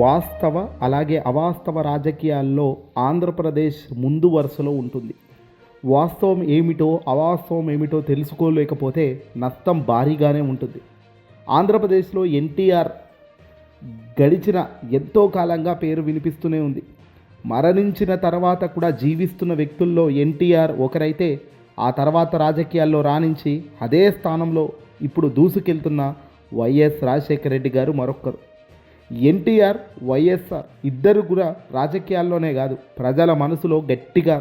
వాస్తవ అలాగే అవాస్తవ రాజకీయాల్లో ఆంధ్రప్రదేశ్ ముందు వరుసలో ఉంటుంది. వాస్తవం ఏమిటో అవాస్తవం ఏమిటో తెలుసుకోలేకపోతే నష్టం భారీగానే ఉంటుంది. ఆంధ్రప్రదేశ్లో ఎన్టీఆర్ గడిచిన ఎంతో కాలంగా పేరు వినిపిస్తూనే ఉంది. మరణించిన తర్వాత కూడా జీవిస్తున్న వ్యక్తుల్లో ఎన్టీఆర్ ఒకరైతే ఆ తర్వాత రాజకీయాల్లో రాణించి అదే స్థానంలో ఇప్పుడు దూసుకెళ్తున్న వైఎస్ రాజశేఖర రెడ్డి గారు మరొకరు ఎన్టీఆర్ వైఎస్ఆర్ ఇద్దరు కూడా రాజకీయాల్లోనే కాదు ప్రజల మనసులో గట్టిగా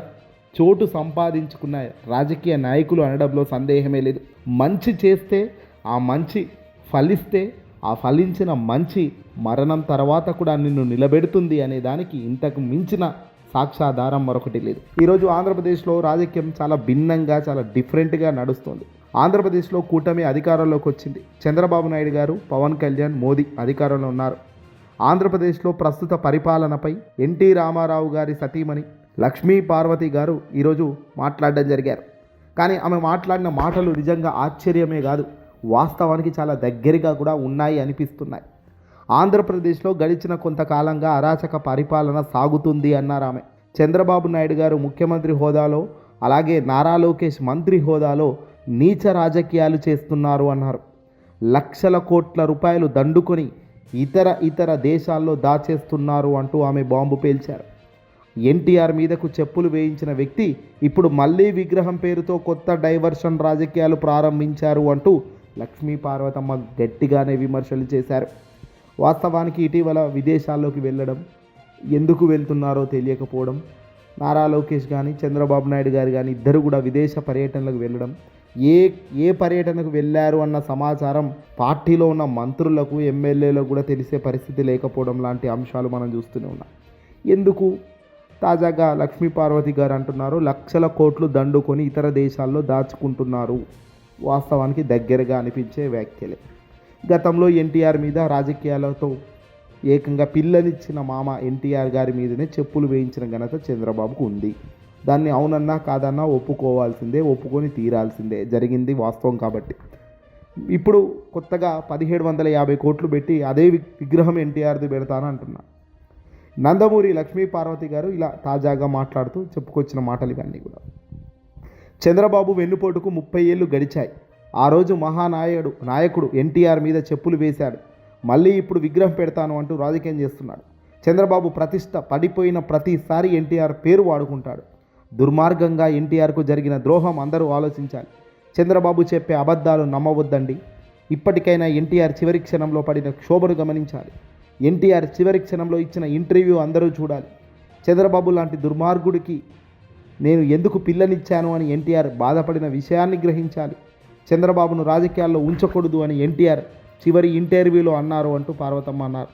చోటు సంపాదించుకున్న రాజకీయ నాయకులు అనడంలో సందేహమే లేదు. మంచి చేస్తే ఆ మంచి ఫలిస్తే ఆ ఫలించిన మంచి మరణం తర్వాత కూడా నిన్ను నిలబెడుతుంది అనే దానికి ఇంతకు మించిన సాక్ష్యాధారం మరొకటి లేదు. ఈరోజు ఆంధ్రప్రదేశ్లో రాజకీయం చాలా భిన్నంగా చాలా డిఫరెంట్గా నడుస్తుంది. ఆంధ్రప్రదేశ్లో కూటమి అధికారంలోకి వచ్చింది. చంద్రబాబు నాయుడు గారు పవన్ కళ్యాణ్ మోదీ అధికారంలో ఉన్నారు. ఆంధ్రప్రదేశ్లో ప్రస్తుత పరిపాలనపై ఎన్టీ రామారావు గారి సతీమణి లక్ష్మీ పార్వతి గారు ఈరోజు మాట్లాడడం జరిగారు. కానీ ఆమె మాట్లాడిన మాటలు నిజంగా ఆశ్చర్యమే కాదు వాస్తవానికి చాలా దగ్గరగా కూడా ఉన్నాయి అనిపిస్తున్నాయి. ఆంధ్రప్రదేశ్లో గడిచిన కొంతకాలంగా అరాచక పరిపాలన సాగుతుంది అన్నారు ఆమె. చంద్రబాబు నాయుడు గారు ముఖ్యమంత్రి హోదాలో అలాగే నారా లోకేష్ మంత్రి హోదాలో నీచ రాజకీయాలు చేస్తున్నారు అన్నారు. లక్షల కోట్ల రూపాయలు దండుకొని ఇతర ఇతర దేశాల్లో దాచేస్తున్నారు అంటూ ఆమె బాంబు పేల్చారు. ఎన్టీఆర్ మీదకు చెప్పులు వేయించిన వ్యక్తి ఇప్పుడు మళ్ళీ విగ్రహం పేరుతో కొత్త డైవర్షన్ రాజకీయాలు ప్రారంభించారు అంటూ లక్ష్మీ పార్వతమ్మ గట్టిగానే విమర్శలు చేశారు. వాస్తవానికి ఇటీవల విదేశాల్లోకి వెళ్ళడం ఎందుకు వెళ్తున్నారో తెలియకపోవడం నారా లోకేష్ కానీ చంద్రబాబు నాయుడు గారు కానీ ఇద్దరు కూడా విదేశ పర్యటనలకు వెళ్ళడం ఏ ఏ పర్యటనకు వెళ్ళారు అన్న సమాచారం పార్టీలో ఉన్న మంత్రులకు ఎమ్మెల్యేలకు కూడా తెలిసే పరిస్థితి లేకపోవడం లాంటి అంశాలు మనం చూస్తూనే ఉన్నాం. ఎందుకు? తాజాగా లక్ష్మీ పార్వతి గారు అంటున్నారు లక్షల కోట్లు దండుకొని ఇతర దేశాల్లో దాచుకుంటున్నారు. వాస్తవానికి దగ్గరగా అనిపించే వ్యాఖ్యలే. గతంలో ఎన్టీఆర్ మీద రాజకీయాలతో ఏకంగా పిల్లనిచ్చిన మామ ఎన్టీఆర్ గారి మీదనే చెప్పులు వేయించిన ఘనత చంద్రబాబుకు ఉంది. దాన్ని అవునన్నా కాదన్నా ఒప్పుకోవాల్సిందే ఒప్పుకొని తీరాల్సిందే. జరిగింది వాస్తవం కాబట్టి. ఇప్పుడు కొత్తగా పదిహేడు వందల యాభై కోట్లు పెట్టి అదే విగ్రహం ఎన్టీఆర్ది పెడతాను అంటున్నా. నందమూరి లక్ష్మీ పార్వతి గారు ఇలా తాజాగా మాట్లాడుతూ చెప్పుకొచ్చిన మాటలు ఇవన్నీ కూడా. చంద్రబాబు వెన్నుపోటుకు ముప్పై ఏళ్ళు గడిచాయి. ఆ రోజు మహానాయుడు నాయకుడు ఎన్టీఆర్ మీద చెప్పులు వేశాడు. మళ్ళీ ఇప్పుడు విగ్రహం పెడతాను అంటూ రాజకీయం చేస్తున్నాడు. చంద్రబాబు ప్రతిష్ట పడిపోయిన ప్రతిసారి ఎన్టీఆర్ పేరు వాడుకుంటాడు. దుర్మార్గంగా ఎన్టీఆర్కు జరిగిన ద్రోహం అందరూ ఆలోచించాలి. చంద్రబాబు చెప్పే అబద్ధాలు నమ్మవద్దండి. ఇప్పటికైనా ఎన్టీఆర్ చివరి క్షణంలో పడిన క్షోభను గమనించాలి. ఎన్టీఆర్ చివరి క్షణంలో ఇచ్చిన ఇంటర్వ్యూ అందరూ చూడాలి. చంద్రబాబు లాంటి దుర్మార్గుడికి నేను ఎందుకు పిల్లనిచ్చాను అని ఎన్టీఆర్ బాధపడిన విషయాన్ని గ్రహించాలి. చంద్రబాబును రాజకీయాల్లో ఉంచకూడదు అని ఎన్టీఆర్ చివరి ఇంటర్వ్యూలో అన్నారు అంటూ పార్వతమ్మ అన్నారు.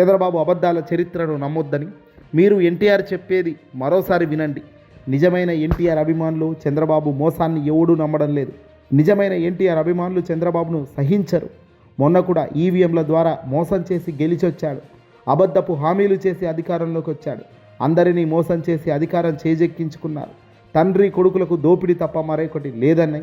చంద్రబాబు అబద్ధాల చరిత్రను నమ్మొద్దని మీరు ఎన్టీఆర్ చెప్పేది మరోసారి వినండి. నిజమైన ఎన్టీఆర్ అభిమానులు చంద్రబాబు మోసాన్ని ఎవడూ నమ్మడం లేదు. నిజమైన ఎన్టీఆర్ అభిమానులు చంద్రబాబును సహించరు. మొన్న కూడా ఈవీఎంల ద్వారా మోసం చేసి గెలిచొచ్చాడు. అబద్ధపు హామీలు చేసి అధికారంలోకి వచ్చాడు. అందరినీ మోసం చేసి అధికారం చేజెక్కించుకున్నారు. తండ్రి కొడుకులకు దోపిడీ తప్ప మరొకటి లేదని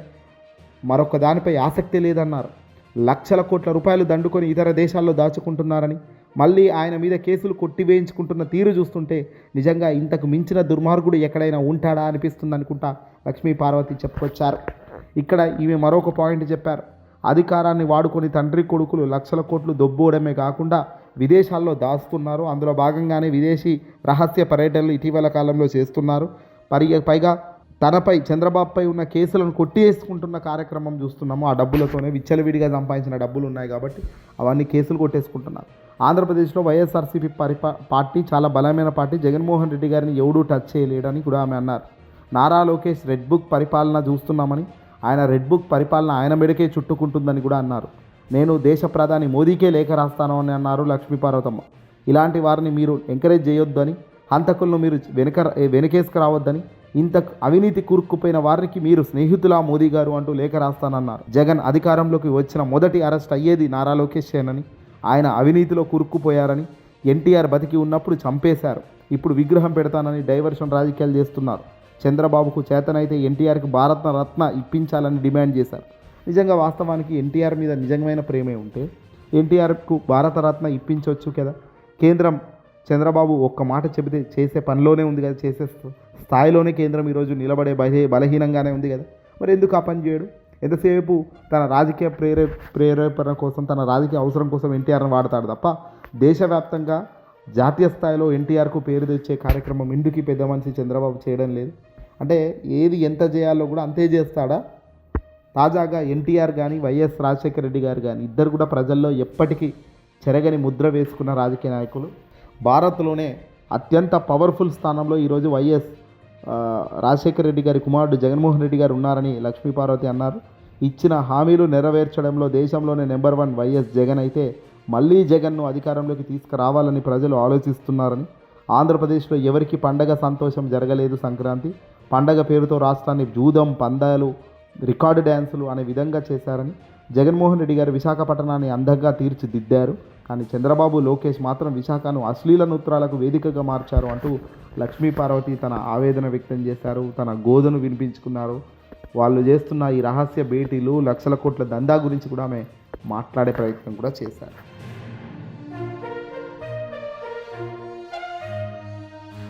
మరొక దానిపై ఆసక్తి లేదన్నారు. లక్షల కోట్ల రూపాయలు దండుకొని ఇతర దేశాల్లో దాచుకుంటున్నారని మళ్ళీ ఆయన మీద కేసులు కొట్టివేయించుకుంటున్న తీరు చూస్తుంటే నిజంగా ఇంతకు మించిన దుర్మార్గుడు ఎక్కడైనా ఉంటాడా అనిపిస్తుంది అనుకుంటా లక్ష్మీ పార్వతి చెప్పుకొచ్చారు. ఇక్కడ ఈమె మరొక పాయింట్ చెప్పారు. అధికారాన్ని వాడుకొని తండ్రి కొడుకులు లక్షల కోట్లు దొబ్బోవడమే కాకుండా విదేశాల్లో దాస్తున్నారు. అందులో భాగంగానే విదేశీ రహస్య పర్యటనలు ఇటీవల కాలంలో చేస్తున్నారు. పరి పైగా తనపై చంద్రబాబుపై ఉన్న కేసులను కొట్టేసుకుంటున్న కార్యక్రమం చూస్తున్నాము. ఆ డబ్బులతోనే విచ్చలవిడిగా సంపాదించిన డబ్బులు ఉన్నాయి కాబట్టి అవన్నీ కేసులు కొట్టేసుకుంటున్నారు. ఆంధ్రప్రదేశ్లో వైఎస్ఆర్సీపీ పరిపా పార్టీ చాలా బలమైన పార్టీ. జగన్మోహన్ రెడ్డి గారిని ఎవడూ టచ్ చేయలేడని కూడా ఆమె అన్నారు. నారా లోకేష్ రెడ్ బుక్ పరిపాలన చూస్తున్నామని ఆయన రెడ్ బుక్ పరిపాలన ఆయన మెడకే చుట్టుకుంటుందని కూడా అన్నారు. నేను దేశ ప్రధాని మోదీకే లేఖ రాస్తాను అని అన్నారు లక్ష్మీపార్వతమ్మ ఇలాంటి వారిని మీరు ఎంకరేజ్ చేయొద్దని హంతకులను మీరు వెనక వెనకేసుకు రావద్దని ఇంత అవినీతి కూరుకుపోయిన వారికి మీరు స్నేహితులా మోదీ గారు అంటూ లేఖ రాస్తానన్నారు. జగన్ అధికారంలోకి వచ్చిన మొదటి అరెస్ట్ అయ్యేది నారా లోకేష్ అని ఆయన అవినీతిలో కూరుకుపోయారని ఎన్టీఆర్ బతికి ఉన్నప్పుడు చంపేశారు. ఇప్పుడు విగ్రహం పెడతానని డైవర్షన్ రాజకీయాలు చేస్తున్నారు. చంద్రబాబుకు చేతనైతే ఎన్టీఆర్కి భారత రత్న ఇప్పించాలని డిమాండ్ చేశారు. నిజంగా వాస్తవానికి ఎన్టీఆర్ మీద నిజమైన ప్రేమే ఉంటే ఎన్టీఆర్కు భారతరత్న ఇప్పించవచ్చు కదా? కేంద్రం చంద్రబాబు ఒక్క మాట చెబితే చేసే పనిలోనే ఉంది కదా చేసే స్థాయిలోనే కేంద్రం ఈరోజు నిలబడే బలహీ బలహీనంగానే ఉంది కదా. మరి ఎందుకు ఆ పని చేయడు? ఎంతసేపు తన రాజకీయ ప్రేరే ప్రేరేపణ కోసం తన రాజకీయ అవసరం కోసం ఎన్టీఆర్ని వాడతాడు తప్ప దేశవ్యాప్తంగా జాతీయ స్థాయిలో ఎన్టీఆర్కు పేరు తెచ్చే కార్యక్రమం ఎందుకు పెద్ద మనిషి చంద్రబాబు చేయడం లేదు? అంటే ఏది ఎంత చేయాలో కూడా అంతే చేస్తాడా? తాజాగా ఎన్టీఆర్ కానీ వైఎస్ రాజశేఖర రెడ్డి గారు కానీ ఇద్దరు కూడా ప్రజల్లో ఎప్పటికీ చెరగని ముద్ర వేసుకున్న రాజకీయ నాయకులు. భారత్లోనే అత్యంత పవర్ఫుల్ స్థానంలో ఈరోజు వైఎస్ రాజశేఖర రెడ్డి గారి కుమారుడు జగన్మోహన్ రెడ్డి గారు ఉన్నారని లక్ష్మీపార్వతి అన్నారు. ఇచ్చిన హామీలు నెరవేర్చడంలో దేశంలోనే నెంబర్ వన్ వైఎస్ జగన్ అయితే మళ్ళీ జగన్ను అధికారంలోకి తీసుకురావాలని ప్రజలు ఆలోచిస్తున్నారని ఆంధ్రప్రదేశ్లో ఎవరికి పండగ సంతోషం జరగలేదు సంక్రాంతి పండగ పేరుతో రాష్ట్రాన్ని జూదం పందాలు రికార్డు డ్యాన్సులు అనే విధంగా చేశారని జగన్మోహన్ రెడ్డి గారు విశాఖపట్నాన్ని అందంగా తీర్చిదిద్దారు. కానీ చంద్రబాబు లోకేష్ మాత్రం విశాఖను అశ్లీల నూత్రాలకు వేదికగా మార్చారు అంటూ లక్ష్మీ పార్వతి తన ఆవేదన వ్యక్తం చేశారు తన గోధను వినిపించుకున్నారు. వాళ్ళు చేస్తున్న ఈ రహస్య భేటీలు లక్షల కోట్ల దందా గురించి కూడా ఆమె మాట్లాడే ప్రయత్నం కూడా చేశారు.